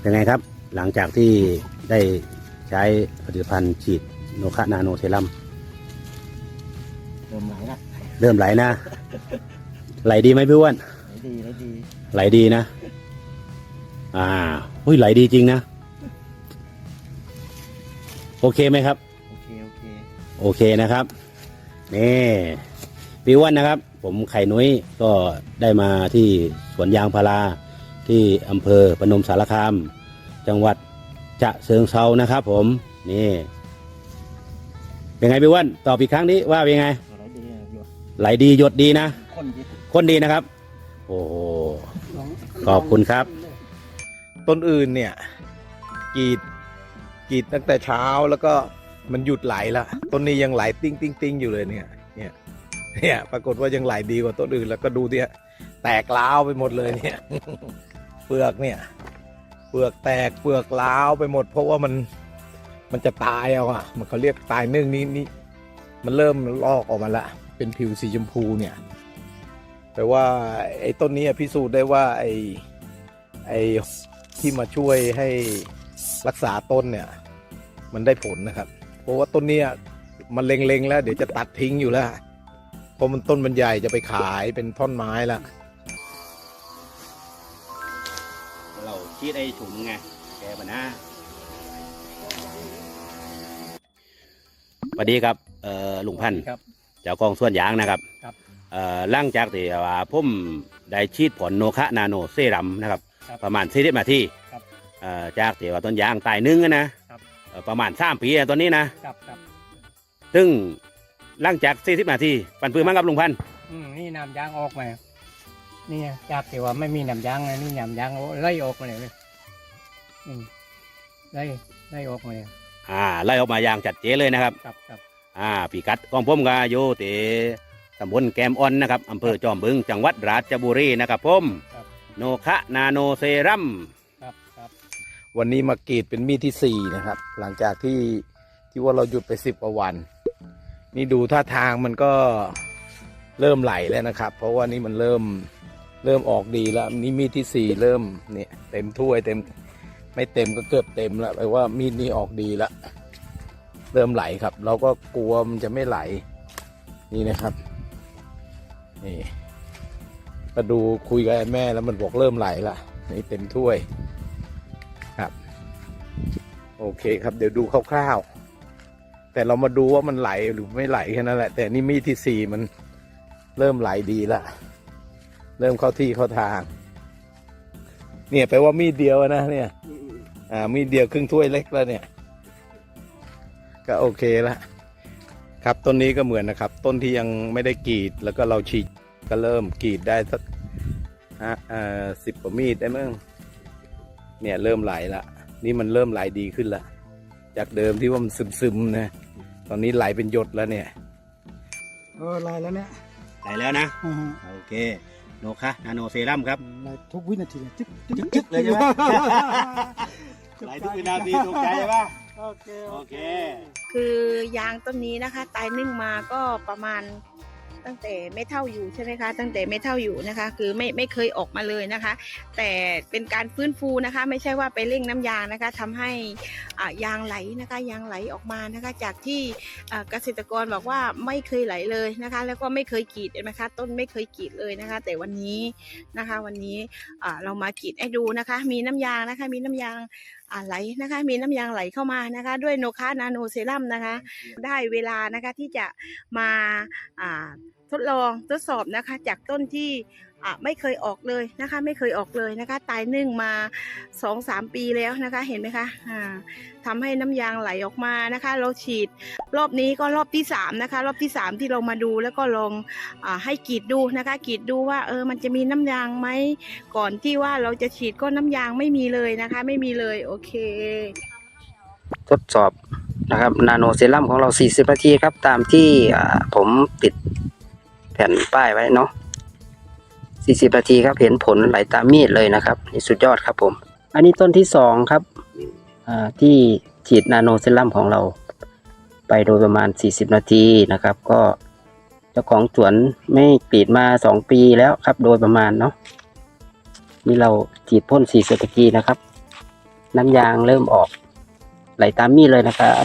เป็นไงครับ หลังจากที่ได้ใช้ผลิตภัณฑ์ฉีดโนคะนาโนเซรั่มเริ่มไหลละเริ่มไหลนะ ไหลดีไหมพี่อ้วนไหลดีไหลดีไหลดีนะ อ่าอุ้ยไหลดีจริงนะ โอเคไหมครับ โอเคโอเคโอเคนะครับ นี่พี่อ้วนนะครับ ผมไข่นุ้ยก็ได้มาที่สวนยางพารา ที่อำเภอพนมสารคาม จังหวัดจะเชิงเซานะครับ ผมนี่เป็นไงพี่อ้วนตอบอีกครั้งนี้ว่าเป็นไง ไหลดีหยดดีนะคนดีคนดีนะครับ โอ้โหขอบคุณครับ ต้นอื่นเนี่ยกรีดกรีดตั้งแต่เช้าแล้วก็มันหยุดไหลละต้นนี้ยังไหลติ้งติ้งติ้งอยู่เลยเนี่ย เนี่ยเนี่ยปรากฏว่ายังไหลดีกว่าต้นอื่นแล้วก็ดูเนี่ยแตกล้าวไปหมดเลยเนี่ย เปลือกเนี่ย เปลือกแตกเปลือกล้าวไปหมด เพราะว่ามันมันจะตายเอาอะมันเขาเรียกตายนึ่งนี้นี่มันเริ่มลอกออกมาละ เป็นผิวสีชมพูเนี่ยแต่ว่าไอ้ต้นนี้พิสูจน์ได้ว่าไอ้ไอ้ที่มาช่วยให้รักษาต้นเนี่ย มันได้ผลนะครับ เพราะว่าต้นเนี้ยมันเล็งๆแล้ว เดี๋ยวจะตัดทิ้งอยู่แล้วเพราะมันต้นมันใหญ่จะไปขายเป็นท่อนไม้ละ เราคิดไอ้ถุงไงแกมานะสวัสดีครับเอ่อลุงพันธุ์ครับ เจ้ากองส่วนยางนะครับครับเอ่อหลังจากที่ว่าผมได้ฉีดผลโนคะนาโนเซรัมนะครับ ครับประมาณสี่สิบนาทีครับเอ่อจากที่ว่าต้นยางตายหนึ่งอะนะครับ เอ่อประมาณสามปีอะตอนนี้นะ ครับครับซึ่งหลังจากสี่สิบนาทีปันปืนมั้งครับลุงพันธุ์อืมนี่น้ำยางออกมา นี่จากที่ว่าไม่มีน้ำยางนะนี่น้ำยางไล่ออกมาเลยเลยอืมไล่ไล่ออกมาเลยอ่าไล่ออกมาอย่างจัดเจนเลยนะครับครับครับอ่าปีกัดของผมก็อยู่ที่ตำบลแกมอ่อนนะครับอำเภอจอมบึง จังหวัดราชบุรีนะครับผมครับโนคะนาโนเซรัมครับครับวันนี้มากรีดเป็นมีดที่สี่นะครับ หลังจากที่ที่ว่าเราหยุดไปสิบกว่าวัน นี่ดูท่าทางมันก็เริ่มไหลแล้วนะครับ เพราะว่านี่มันเริ่ม เริ่มออกดีแล้วนี่มีดที่สี่เริ่มเนี่ยเต็มถ้วยเต็ม ไม่เต็มก็เกือบเต็มแล้วแปลว่ามีดนี้ออกดีแล้วเริ่มไหลครับ เราก็กลัวมันจะไม่ไหล นี่นะครับนี่ก็ดูคุยกับแม่แล้วมันบอกเริ่มไหลละนี่เต็มถ้วยครับ โอเคครับ เดี๋ยวดูคร่าวๆแต่เรามาดูว่ามันไหลหรือไม่ไหลแค่นั้นแหละ แต่นี่มีดที่สี่มันเริ่มไหลดีละ เริ่มเข้าที่เข้าทาง เนี่ยแปลว่ามีดเดียวนะเนี่ย อ่า มีดเดียวครึ่งถ้วยเล็กแล้วเนี่ย ก็โอเคละครับต้นนี้ก็เหมือนนะครับ ต้นที่ยังไม่ได้กรีด แล้วก็เราฉีดก็เริ่มกรีดได้สักห้าอ่าสิบกว่ามีดได้มั้งเนี่ยเริ่มไหลละนี่มันเริ่มไหลดีขึ้นละจากเดิมที่ว่ามันซึมๆนะตอนนี้ไหลเป็นหยดแล้วเนี่ยเออลายแล้วเนี่ยไหลแล้วนะอือฮึโอเค โนคะนาโนเซรัมครับลายทุกวินาทีเลยจึ๊กจึ๊กจึ๊กเลยใช่ไหมไหลทุกวินาทีถูกใจใช่ปะโอเคโอเค คือยางต้นนี้นะคะ ตายนึ่งมาก็ประมาณ ตั้งแต่ไม่เท่าอยู่ใช่ไหมคะ ตั้งแต่ไม่เท่าอยู่นะคะ คือไม่ไม่เคยออกมาเลยนะคะ แต่เป็นการฟื้นฟูนะคะ ไม่ใช่ว่าไปเร่งน้ำยางนะคะทำให้ยางไหลนะคะ ยางไหลออกมานะคะ จากที่เกษตรกรบอกว่าไม่เคยไหลเลยนะคะ แล้วก็ไม่เคยกรีดนไหมคะ ต้นไม่เคยกรีดเลยนะคะ แต่วันนี้นะคะ วันนี้เรามากรีดให้ดูนะคะ มีน้ำยางนะคะ มีน้ำยางอ่าไหลนะคะ มีน้ำยางไหลเข้ามานะคะ ด้วยโนคานาโนเซรั่มนะคะ ได้เวลานะคะที่จะมาอ่าทดลองทดสอบนะคะ จากต้นที่ไม่เคยออกเลยนะคะ ไม่เคยออกเลยนะคะ ตายนึ่งมาสองสามปีแล้วนะคะ เห็นไหมคะอ่าทำให้น้ำยางไหลออกมานะคะ เราฉีดรอบนี้ก็รอบที่สามนะคะ รอบที่สามที่เรามาดูแล้วก็ลองอให้กรีดดูนะคะกรีดดูว่าเออมันจะมีน้ำยางไหมก่อนที่ว่าเราจะฉีดก็น้ำยางไม่มีเลยนะคะ ไม่มีเลยโอเค ทดสอบนะครับนาโนเซรั่มของเรา 40 นาทีครับ ตามที่ผมติด ผ่นป้ายไว้เนาะ40 นาทีครับเห็นผลไหลตามมีดเลยนะครับนี่สุดยอดครับผม อันนี้ต้นที่สองครับที่ฉีดนาโนเซรั่มของเรา ไปโดยประมาณ 40 นาทีนะครับ ก็เจ้าของสวนไม่กรีดมา 2 ปีแล้วครับ โดยประมาณเนาะนี่เราฉีดพ่น40นาทีนะครับ น้ำยางเริ่มออกไหลตามมีดเลยนะครับ